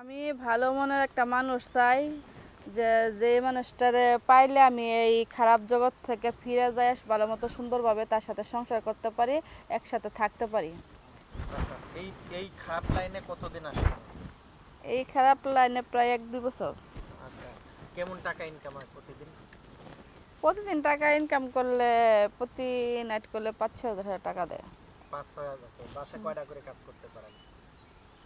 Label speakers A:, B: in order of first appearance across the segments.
A: আমি ভালো মনের একটা মানুষ চাই যে যে মানুষটারে পাইলে আমি এই খারাপ জগৎ থেকে ফিরে যাই ভালো মতো সুন্দরভাবে তার সাথে সংসার করতে পারি একসাথে থাকতে পারি।
B: আচ্ছা এই এই খারাপ লাইনে কতদিন আসে
A: এই খারাপ লাইনে প্রায় এক দুই বছর।
B: আচ্ছা কেমন টাকা ইনকাম হয় প্রতিদিন?
A: প্রতিদিন টাকা ইনকাম করলে প্রতি নাইট করলে পাঁচ ছ হাজার টাকা দেয়।
B: পাঁচ ছয় হাজার বাসায় কয়টা করে কাজ করতে পারেন?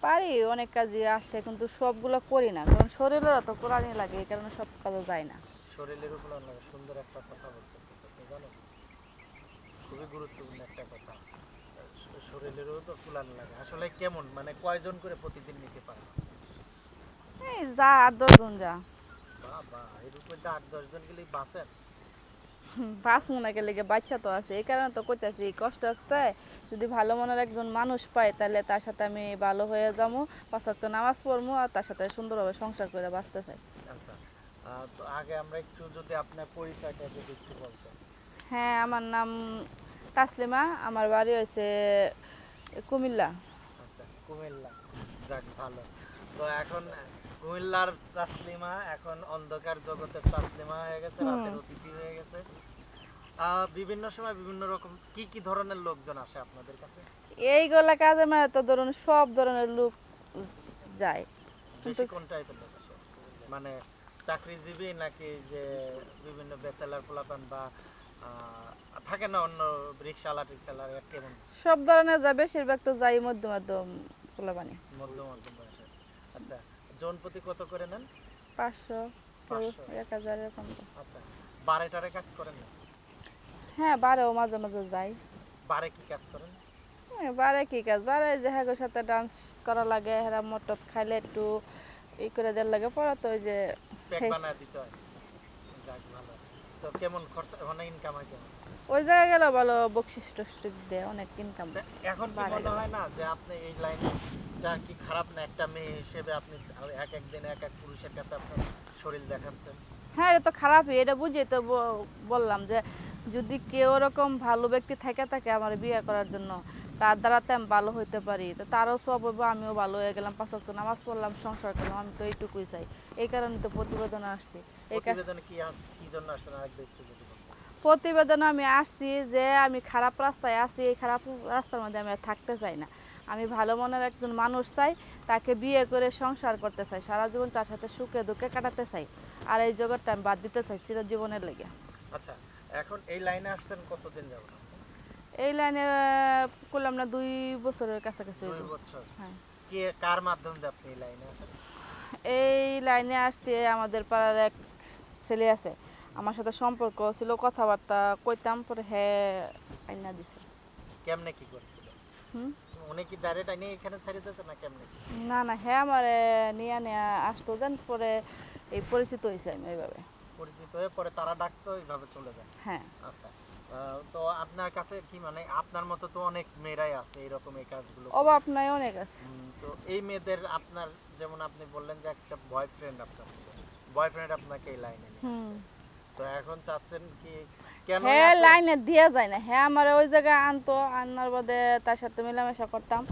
A: পারি অনেক কাজে আসে কিন্তু সবগুলো করি না। কারণ শরীরের তো কোরআনই লাগে এই কারণে সব কাজে যায় না।
B: শরীরের উপর অনেক সুন্দর একটা কথা বলছেন আপনি খুবই গুরুত্বপূর্ণ একটা কথা। শরীরেরও তো ফুলান লাগে। আসলে কেমন? মানে কয়জন করে প্রতিদিন নিতে পারে?
A: এই যা আট দশজন যা।
B: বাবা এর উপর আট দশজন গেলেই বাঁচেন।
A: পাঁচ মনে লেগে বাচ্চা তো আছে এই কারণে তো করতেছি কষ্ট আসতে যদি ভালো মনের একজন মানুষ পাই তাহলে তার সাথে আমি ভালো হয়ে যাব পাঁচ ওয়াক্ত নামাজ পড়ব আর তার সাথে সুন্দরভাবে সংসার করে বাঁচতে চাই।
B: আচ্ছা তো আগে আমরা একটু যদি আপনার পরিচয়টা যদি একটু বলতেন।
A: হ্যাঁ আমার নাম তাসলিমা আমার বাড়ি হয়েছে কুমিল্লা।
B: আচ্ছা কুমিল্লা যাক ভালো। তো এখন কুমিল্লার তাসলিমা এখন অন্ধকার জগতের তাসলিমা হয়ে গেছে রাতের অতিথি হয়ে গেছে। বিভিন্ন সময় বিভিন্ন রকম কি কি ধরনের লোকজন আসে আপনাদের কাছে?
A: এইগুলা কাজে মানে তো ধরুন সব ধরনের লোক যায়।
B: বেশি কোন টাইপের লোক আসে? মানে চাকরিজীবী নাকি যে বিভিন্ন বেচেলার পোলাপান বা থাকে না অন্য রিক্সাওয়ালা টিক্সাওয়ালা এর কেমন?
A: সব ধরনের যায় বেশিরভাগ তো যাই মধ্যম মধ্যম পোলাবানি
B: মধ্যম মধ্যম আচ্ছা জন প্রতি কত করে নেন?
A: পাঁচশো। এক হাজার এরকম।
B: আচ্ছা বারে টারে কাজ করেন না?
A: হ্যাঁ বারেও মাঝে মাঝে যাই।
B: বারে কি কাজ করেন?
A: বারে কি কাজ? বারে যে হ্যাঁ সাথে ডান্স করা লাগে হেরা মটত খাইলে একটু ই করে দেওয়ার লাগে পরে তো ওই যে
B: বানায় দিতে হয়। যাক ভালো। তো কেমন খরচা মানে ইনকাম হয় কেমন?
A: ওই জায়গায় গেলে ভালো বকশিস টকশিস দেয় অনেক ইনকাম
B: এখন মনে হয় না যে আপনি এই লাইনে যা কি খারাপ না একটা মেয়ে হিসেবে আপনি এক এক দিন এক এক পুরুষের কাছে আপনার শরীর দেখাচ্ছেন?
A: হ্যাঁ এটা তো খারাপই এটা বুঝিয়ে তো বললাম যে যদি কেউ ওরকম ভালো ব্যক্তি থেকে থাকে আমার বিয়ে করার জন্য তার দ্বারাতে আমি ভালো হইতে পারি। তো তারও সব হইবো, আমিও ভালো হয়ে গেলাম পাঁচ ওয়াক্ত নামাজ পড়লাম সংসার করলাম আমি তো এইটুকুই চাই। এই কারণে তো প্রতিবেদনে আসছি। এই
B: প্রতিবেদনে
A: আমি আসছি যে আমি খারাপ রাস্তায় আছি এই খারাপ রাস্তার মধ্যে আমি আর থাকতে চাই না। আমি ভালো মনের একজন মানুষ চাই তাকে বিয়ে করে সংসার করতে চাই সারা জীবন তার সাথে সুখে দুঃখে কাটাতে চাই। আর এই জগৎটা আমি বাদ দিতে চাই চিরজীবনের লেগে।
B: আচ্ছা এখন এই লাইনে আসছেন কতদিন যাব
A: এই লাইনে করলাম না দুই বছরের কাছাকাছি
B: দুই বছর।
A: হ্যাঁ।
B: কে কার মাধ্যমে আপনি এই লাইনে আসেন?
A: এই লাইনে আসছে আমাদের পাড়ার এক ছেলে আছে আমার সাথে সম্পর্ক ছিল কথাবার্তা কইতাম পরে হ্যাঁ আইনা দিছে।
B: কেমনে কি করছিল
A: হুম?
B: উনি কি ডাইরেক্ট আইনে এখানে ছেড়ে দিয়েছে না কেমনে?
A: না না হ্যাঁ আমার নিয়ে নিয়ে আসতো জান পরে এই পরিচিত হয়েছে আমি এইভাবে।
B: পরিচিত হয়ে পরে তারা ডাকতো এইভাবে চলে যায়।
A: হ্যাঁ।
B: আচ্ছা তো আপনার কাছে কি মানে আপনার মতো তো অনেক মেয়েরাই আছে এরকম এই কাজগুলো।
A: অভাব নাই অনেক আছে।
B: তো এই মেয়েদের আপনার যেমন আপনি বললেন যে একটা বয়ফ্রেন্ড আপনার বয়ফ্রেন্ড আপনাকে এই লাইনে তো এখন চাচ্ছেন কি
A: হ্যাঁ লাইনে দিয়ে যায় না। হ্যাঁ আমার ওই জায়গায় আনতো আনার বাদে তার সাথে মেলামেশা করতাম।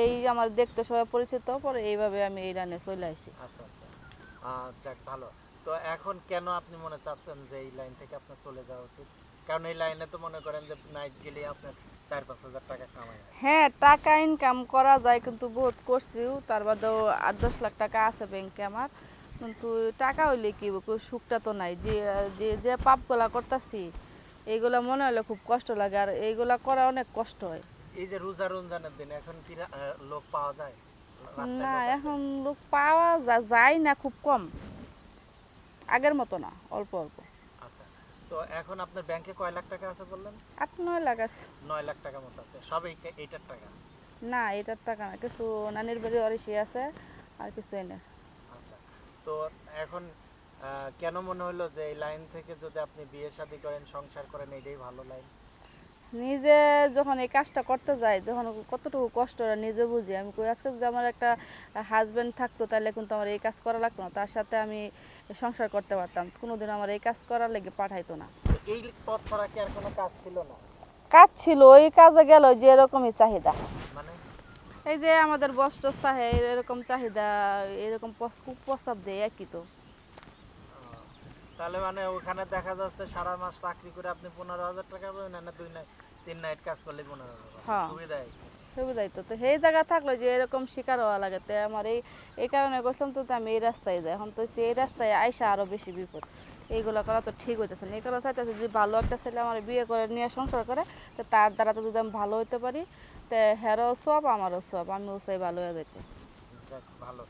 A: এই আমার দেখতে সবাই পরিচিত পরে এইভাবে আমি এই লাইনে চলে আসি।
B: আচ্ছা আচ্ছা। ভালো। তো এখন কেন আপনি মনে চাচ্ছেন যে এই লাইন থেকে আপনার চলে যাওয়া উচিত? কারণ এই লাইনে তো মনে করেন যে নাইট গেলে আপনার চার পাঁচ হাজার টাকা কামাই হ্যাঁ।
A: টাকা ইনকাম করা যায় কিন্তু বহুত করছিও তার বাদেও আট দশ লাখ টাকা আছে ব্যাংকে আমার। কিন্তু টাকা হইলে কি সুখটা তো নাই। যে যে যে পাপগুলা করতেছি এইগুলা মনে হলে খুব কষ্ট লাগে আর এইগুলা করা অনেক কষ্ট হয়।
B: এই যে রোজা রমজানের দিন এখন কি লোক পাওয়া যায়?
A: না এখন লোক পাওয়া যায় না খুব কম। আগের মতো না অল্প অল্প।
B: আচ্ছা তো এখন আপনার ব্যাংকে কয় লাখ টাকা আছে বললেন?
A: আট নয় লাখ আছে।
B: নয় লাখ টাকা মতো আছে। সব এইটার টাকা?
A: না এটার টাকা না কিছু নানির বাড়ি অরিসি আছে আর কিছু এনে।
B: আচ্ছা তো এখন কেন মনে হলো যে এই লাইন থেকে যদি আপনি বিয়ে শাদী করেন সংসার করেন এটাই ভালো লাইন?
A: নিজে যখন এই কাজটা করতে যাই যখন কতটুকু কষ্ট নিজে বুঝি। আমি কই আজকে যদি আমার একটা হাজবেন্ড থাকতো তাহলে কিন্তু আমার এই কাজ করা লাগতো না। তার সাথে আমি সংসার করতে পারতাম। কোনোদিন আমার এই কাজ করার লেগে পাঠাইতো না।
B: এই পথ ছাড়া কি আর কোনো কাজ ছিল না?
A: কাজ ছিল ওই কাজে গেল যে এরকমই চাহিদা।
B: মানে?
A: এই যে আমাদের বস টস চাহে এরকম চাহিদা এরকম প্রস্তাব দেয় একই তো।
B: তাহলে মানে ওখানে দেখা যাচ্ছে সারা মাস চাকরি করে আপনি পনেরো হাজার টাকা পাবেন না দুই নাইট তিন নাইট কাজ করলে পনেরো হাজার।
A: হ্যাঁ।
B: সুবিধাই।
A: সুবিধাই তো। তো সেই জায়গা থাকল যে এরকম শিকার হওয়া লাগে। তো আমার এই এই কারণে গেছিলাম তো আমি এই রাস্তায় যাই। এখন তো এই রাস্তায় আইসা আরও বেশি বিপদ। এইগুলো করা তো ঠিক হইতেছে না। এই কারণে চাইতেছে যে ভালো একটা ছেলে আমার বিয়ে করে নিয়ে সংসার করে তো তার দ্বারা তো যদি আমি ভালো হইতে পারি তো হেরও সব আমারও সব আমিও চাই ভালো হয়ে যেতে
B: ভালো।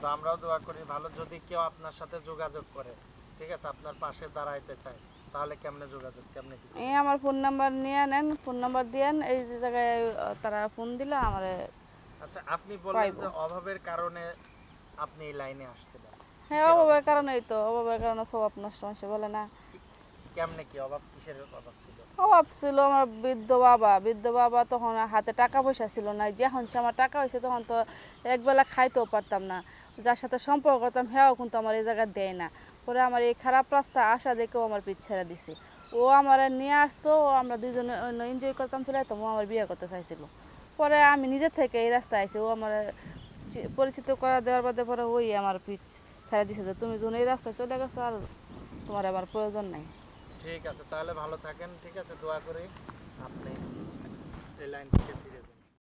B: তো আমরাও দোয়া করি ভালো যদি কেউ আপনার সাথে যোগাযোগ করে। ঠিক আছে আপনার পাশে দাঁড়াইতে চায় তাহলে কেমনে যোগাযোগ কেমনে কি?
A: এই আমার ফোন নাম্বার নিয়ে নেন ফোন নাম্বার দিয়েন এই যে জায়গায় তারা ফোন দিলে আমার
B: আচ্ছা আপনি বললেন যে অভাবের কারণে আপনি এই লাইনে আসছিলেন।
A: হ্যাঁ অভাবের কারণেই তো অভাবের কারণে স্বভাব নষ্ট মানুষে বলে না।
B: কেমনে কি অভাব? কিসের অভাব ছিল?
A: অভাব ছিল আমার বৃদ্ধ বাবা। বৃদ্ধ বাবা তখন হাতে টাকা পয়সা ছিল না যখন সে আমার টাকা হয়েছে তখন তো একবেলা খাইতেও পারতাম না। যার সাথে সম্পর্ক করতাম হ্যাঁ কিন্তু আমার এই জায়গায় দেয় না। পরে আমার এই খারাপ রাস্তা আসা দেখেও আমার পিছ ছেড়ে দিছে। ও আমার নিয়ে আসতো আমরা দুজনে এনজয় করতাম ফেলে তো ও আমার বিয়ে করতে চাইছিল। পরে আমি নিজে থেকে এই রাস্তায় আইসি ও আমার পরিচিত করা দেওয়ার বাদে পরে ওই আমার পিছ ছেড়ে দিছে যে, তুমি যখন এই রাস্তায় চলে গেছো আর তোমার আমার প্রয়োজন নাই।
B: ঠিক আছে, তাহলে ভালো থাকেন, ঠিক আছে, দোয়া করি। আপনি এই লাইন থেকে ফিরে